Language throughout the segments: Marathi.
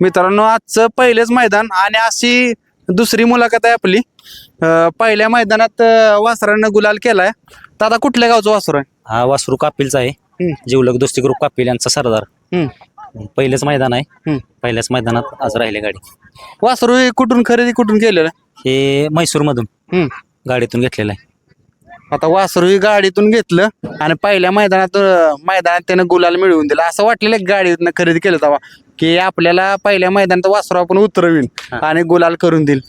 मित्रांनो आजचं पहिलेच मैदान आणि अशी दुसरी मुलाखत आहे आपली. अं, पहिल्या मैदानात अं, वासरानं गुलाल केलाय. दादा कुठल्या गावचं वासर आहे? हा वासरू कापिलचा आहे. हम्म. जीवलग दोस्ती ग्रुप कापिल यांचा सरदार. हम्म. पहिलेच मैदान आहे. हम्म. पहिल्याच मैदानात आज राहिले गाडी. वासरू हे कुठून खरेदी कुठून केलेलं? हे म्हैसूर मधून हम्म. गाडीतून घेतलेलं आहे. आता वासरू ही गाडीतून घेतलं आणि पहिल्या मैदानात अं, मैदानात त्यानं गुलाल मिळवून दिला. असं वाटलेलं की गाडीतनं खरेदी केलं तेव्हा. की आपल्याला पहिल्या मैदानात वासरू आपण उतरवीन. आणि गुलाल करून देईल.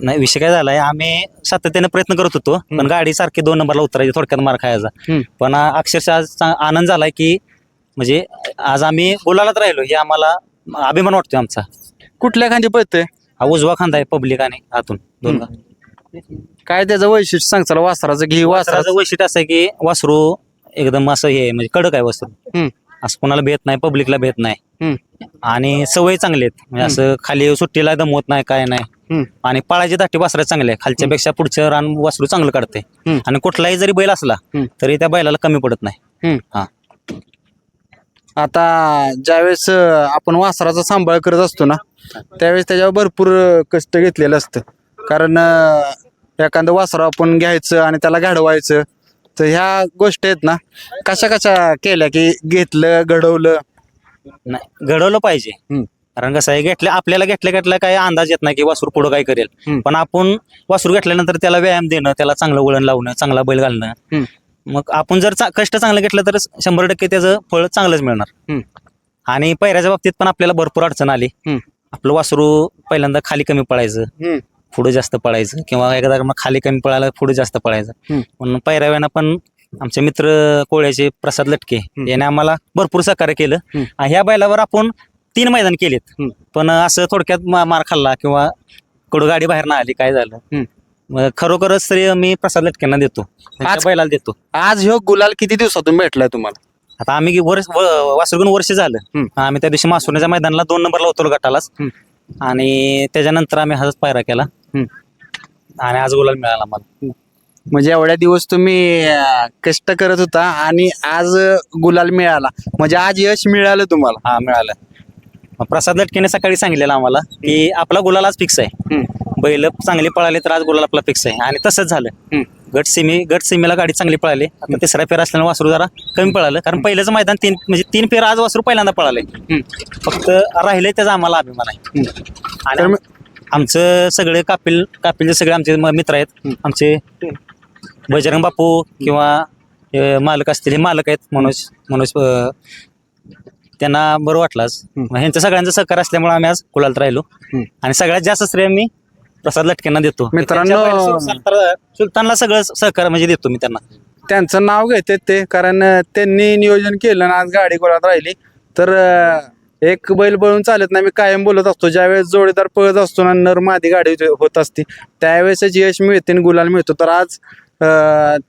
नाही विषय काय झालाय आम्ही सातत्याने प्रयत्न करत होतो पण गाडी सारखी दोन नंबरला उतरायची थोडक्यात मार खायचा. पण अक्षरशः आज चा- आनंद झालाय की म्हणजे आज आम्ही गुलालात राहिलो हे आम्हाला अभिमान वाटतोय आमचा. कुठल्या खांदी पळतंय? हा उजवा खांदा आहे पब्लिक आणि आतून दोन काय त्याचं वैशिष्ट्य सांग चला वासराचं घे वासराचं वासराचं. वैशिष्ट्य असं आहे की वासरू एकदम असं हे आहे, म्हणजे कडक आहे वासरू. हम्म. असं कोणाला भेट नाही पब्लिकला भेट नाही. आणि सवय चांगली आहेत म्हणजे असं खाली सुट्टीला दमवत नाही काय नाही. आणि पाळाची दाटी वासरा चांगली आहे खालच्या पेक्षा पुढचं रान वासरू चांगलं काढते. आणि कुठलाही जरी बैल असला. तरी त्या बैलाला कमी पडत नाही. हा. आता ज्यावेळेस आपण वासराचा सांभाळ करत असतो ना त्यावेळेस त्याच्यावर भरपूर कष्ट घेतलेलं असतं कारण एखादं वासर आपण घ्यायचं आणि त्याला घडवायचं तर ह्या गोष्टी आहेत ना कशा कशा केल्या की घेतलं घडवलं नाही घडवलं पाहिजे हम्म. कारण कसं आहे घेतल्या आपल्याला घेतल्या घेतल्या काही अंदाज येत नाही की वासरू पुढं काय करेल. पण आपण वासरू घेतल्यानंतर त्याला व्यायाम देणं त्याला चांगलं वळण लावणं चांगला बैल घालणं. मग आपण जर चा- कष्ट चांगलं घेतलं तर शंभर टक्के त्याचं फळ चांगलंच मिळणार हम्म. आणि पैऱ्याच्या बाबतीत पण आपल्याला भरपूर अडचण आली हम्म. आपलं वासरू पहिल्यांदा खाली कमी पळायचं हम्म. पुढे जास्त पळायचं किंवा एकदा मग खाली कमी पळायला पुढे जास्त पळायचं. म्हणून पैराव्यानं पण आमचे मित्र कोळ्याचे प्रसाद लटके याने आम्हाला भरपूर सहकार्य केलं. ह्या बैलावर आपण तीन मैदान केलेत. पण असं थोडक्यात मार खाल्ला किंवा कडू गाडी बाहेर ना आली काय झालं? खरोखरच तरी मी प्रसाद लटक्यांना देतो. आज- बैलाला देतो. आज ह्यो गुलाल किती दिवसातून भेटलाय तुम्हाला? आता आम्ही वर्ष वासरगुण वर्ष झालं. आम्ही त्या दिवशी मासुरण्याच्या मैदानाला दोन नंबरला होतो गटालाच. आणि त्याच्यानंतर आम्ही हाच पायरा केला. आणि आज गुलाल मिळाला मला. म्हणजे एवढ्या दिवस तुम्ही अं, कष्ट करत होता आणि आज अं, गुलाल मिळाला. म्हणजे आज यश मिळालं तुम्हाला. हा मिळालं. मग प्रसाद लटकेने सकाळी सांगितलेलं आम्हाला की आपला गुलाल आज फिक्स आहे. बैल चांगली पळाली तर आज गुलाल आपला फिक्स आहे. आणि तसंच झालं. हम्म. गट सेमी गट सेमीला गाडी चांगली पळाली. आता तिसरा फेर असल्यानं वासरू जरा कमी पळालं. कारण पहिल्याचं मैदान तीन म्हणजे तीन फेर आज वासरू पहिल्यांदा पळाले. फक्त राहिले त्याचा आम्हाला अभिमान आहे. तर आणि मग- आमचं सगळे कापिल कापिलचे सगळे आमचे म- मित्र आहेत. आमचे बजरंग बापू किंवा मालक असतील हे मालक आहेत मनोज मनोज अं, त्यांना बरं वाटलाच मग ह्यांचं सगळ्यांचं सहकार असल्यामुळे आम्ही आज गुलालत राहिलो. हम्म. आणि सगळ्यात जास्त श्रेय मी प्रसाद लटकेंना देतो. मित्रांनो- त्यांच्या बैल सुलतान- सुलतानला सगळं सहकार म्हणजे देतो मी त्यांना. त्यांचं नाव घेते ते कारण त्यांनी नियोजन केलं आणि आज गाडी गोळात राहिली. तर अं, एक बैल बळून चालत नाही मी कायम बोलत असतो. ज्यावेळेस जोडीदार पळत असतो ना नर मादी गाडी होत- असते त्यावेळेसच यश मिळते आणि गुलाल मिळतो. तर आज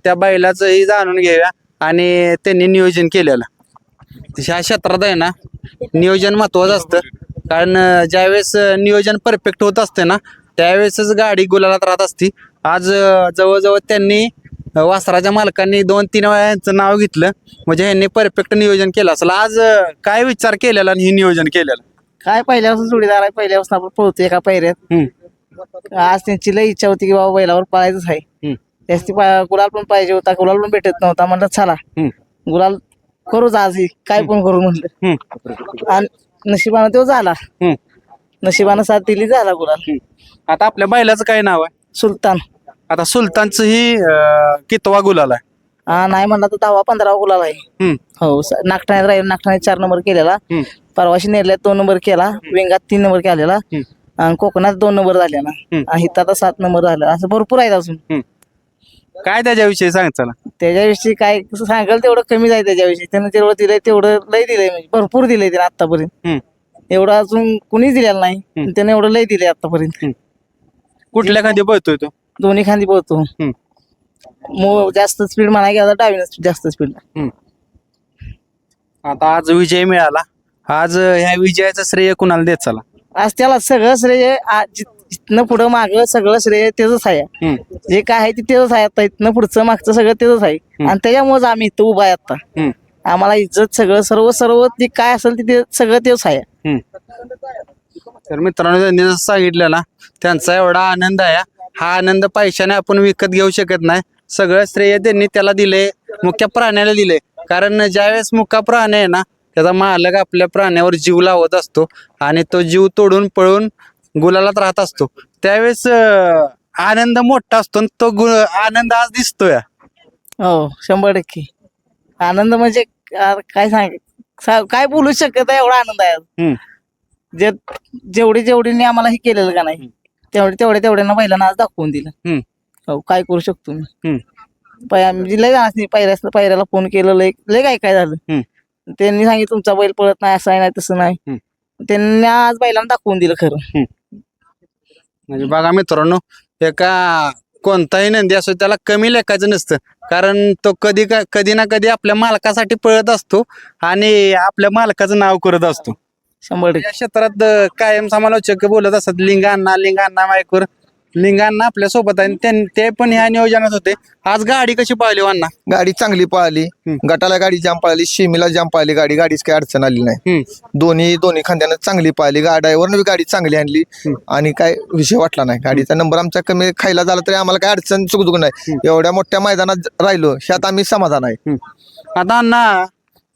त्या बैलाचंही जाणून घेऊया आणि त्यांनी नियोजन केलेलं. ह्या क्षेत्रात आहे ना नियोजन महत्वाचं असतं. कारण ज्यावेळेस नियोजन परफेक्ट होत असते ना त्यावेळेसच गाडी गुलालात राहत असती. आज जवळजवळ त्यांनी वासराच्या मालकांनी दोन तीन वेळा यांचं नाव घेतलं. म्हणजे ह्यांनी परफेक्ट नियोजन केलं असेल. आज अं, काय विचार केलेला आणि हे नियोजन केलेलं? काय पहिल्यापासून जोडीदार आहे पहिल्यापासून आपण पळतो एका पायऱ्यात. हम्म. आज त्यांची लई इच्छा होती की बाबा बैलावर पळायचंच आहे. हम्म. पा- गुलाल पण पाहिजे होता गुलाल पण भेटत नव्हता. म्हणलं चला. हम्म. गुलाल करूच आज ही, काय पण करू म्हणलं. हम्म. आणि नशिबानं तो झाला. हम्म. नशिबानं साथ दिली झाला गुलाल. आता आपल्या बैलाचं काय नाव आहे? सुलतान. आता सुलतानचं ही अं, कितवा गुलाल आहे? हा नाही म्हणला तर दहावा पंधरा गुलाल आहे. हम्म. हो स- नागठाण्यात राहील नागठाण्यात चार नंबर केलेला. हम्म. परवाशी नेरल्यात दोन नंबर केला विंगात तीन नंबर केलेला. हम्म. आणि कोकणात दोन नंबर झालेला हम्म. आणि इथं आता सात नंबर झाला. असं भरपूर आहेत अजून. काय त्याच्याविषयी सांग चला त्याच्याविषयी काय सांगाल तेवढं कमी आहे त्याच्याविषयी. त्यानं जेवढं दिलंय तेवढं लय दिलंय म्हणजे भरपूर दिलंय त्याने आतापर्यंत. एवढं अजून कुणीच दिलेलं नाही. हम्म. त्याने एवढं लय दिलंय आतापर्यंत कुठल्या खांदी पळतोय तो? दोन्ही खांदी पळतो. हम्म. मो जास्त स्पीड म्हणा आता डावीनं जास्त स्पीड आता आज विजय मिळाला. आज अं, ह्या विजयाचं श्रेय कुणाला देत चला? आज त्याला सगळं श्रेय आ- इथनं पुढं मागं सगळं श्रेय त्याच आहे. हम्म. जे काय आहे ते त्याच आहे. आता इथनं पुढचं मागचं सगळं त्याच आहे. आणि त्याच्यामुळेच आम्ही इथं उभा आहे आता. हम्म. आम्हाला इज्जत सगळं सर्व सर्व जे काय असेल ते ते सगळं तेच आहे. हम्म. तर मित्रांनो त्यांनी जसं सांगितलं ना त्यांचा एवढा आनंद आहे. हा आनंद पैशाने आपण विकत घेऊ शकत नाही. सगळं श्रेय त्यांनी त्याला दिले मुख्य प्राण्याला दिले कारण ज्यावेळेस मुका प्राणी आहे ना त्याचा मालक आपल्या प्राण्यावर जीव लावत असतो आणि तो जीव तोडून पळून गुलालात राहत असतो. त्यावेळेस आनंद मोठा असतो आणि तो गु आनंद आज दिसतोय. हो शंभर टक्के. आनंद म्हणजे काय सांग सा- काय बोलू शकत आहे एवढा आनंद आहे. हम्म. जे जेवढी जेवढीने आम्हाला हे केलेलं का नाही तेवढे तेवढ्या तेवढ्यांना बैलांना आज दाखवून दिलं हम्म. हो काय करू शकतो मी. पाय- म्हणजे लय पायऱ्या पायऱ्याला फोन केलं लय लय काय काय झालं. त्यांनी सांगितलं तुमचा बैल पळत नाही असं आहे नाही तसं नाही. त्यांनी आज बैलांना दाखवून दिलं खरं म्हणजे बघा मित्रांनो एका कोणताही नंदी असो त्याला कमी लेखायचं नसतं कारण तो कधी का कधी ना कधी आपल्या मालकासाठी पळत असतो आणि आपल्या मालकाचं नाव करत असतो शंभर टक्के या क्षेत्रात अं, कायम समालोचक बोलत असतात लिंगांना लिंगांना मायकवर लिंगांना आपल्यासोबत आहे. आणि त्यां- ते पण ह्या नियोजनात होते. आज गाडी कशी पाहिली वान्ना गाडी चांगली पळाली. हम्म. गटाला गाडी जाम पळाली. शिमीला जाम पळाली. गाडी गाडीच काही अडचण आली नाही. हम्म. दोन्ही दोन्ही खांद्यानं चांगली पळाली. गाड्यावरनं बी गाडी चांगली आणली. आणि काय विषय वाटला नाही. गाडीचा नंबर आमचा कमी खायला झाला तरी आम्हाला काय अडचण चुकचुक नाही. एवढ्या मोठ्या मैदानात राहिलो ह्यात आम्ही समाधान आहे. आता अण्णा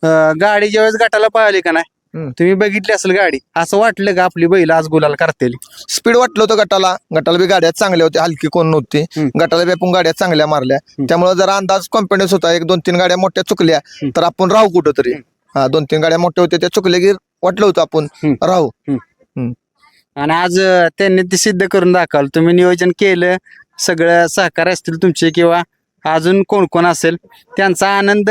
अं, गाडी ज्यावेळेस गटाला पाहिली का नाही. तुम्ही बघितली असेल गाडी असं वाटलं का आपली बैल आज गुलाल करतील? स्पीड वाटलं होतं गटाला. गटाला बी गाड्या चांगल्या होत्या हलकी कोण नव्हती. गटाला बी आपण गाड्या चांगल्या मारल्या. त्यामुळे जरा अंदाज कॉन्फिडन्स होता. एक दोन तीन गाड्या मोठ्या चुकल्या तर आपण राहू कुठं तरी हा दोन तीन गाड्या मोठ्या होत्या त्या चुकल्या की वाटलं होतं आपण हम्म. राहू. आणि आज त्यांनी ते सिद्ध करून दाखवलं. तुम्ही नियोजन केलं सगळं सहकार्य असतील तुमचे किंवा अजून कोण कोण असेल त्यांचा आनंद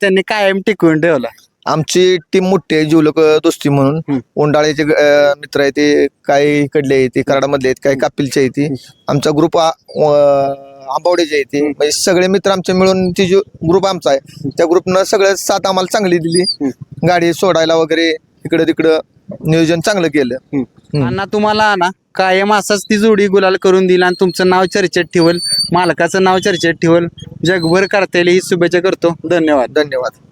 त्यांनी कायम टिकवून ठेवला. आमची टीम मोठी आहे जीवलक दोस्ती म्हणून. अं, मित्र आहे ते काही इकडले आहे ते कराडामधले आहेत काही कापिलचे आहे ते. आमचा ग्रुप आंबवडेचे आहे ते. म्हणजे सगळे मित्र आमचे मिळून ती जो ग्रुप आमचा आहे त्या ग्रुपनं सगळं साथ आम्हाला चांगली दिली. गाडी सोडायला वगैरे इकडं तिकडं नियोजन चांगलं केलं. हम्म. अण्णा तुम्हाला ना कायम असंच ती जोडी गुलाल करून दिला आणि तुमचं नाव चर्चेत ठेवल मालकाचं नाव चर्चेत ठेवल. जगभर करता येईल ही शुभेच्छा करतो. धन्यवाद. धन्यवाद.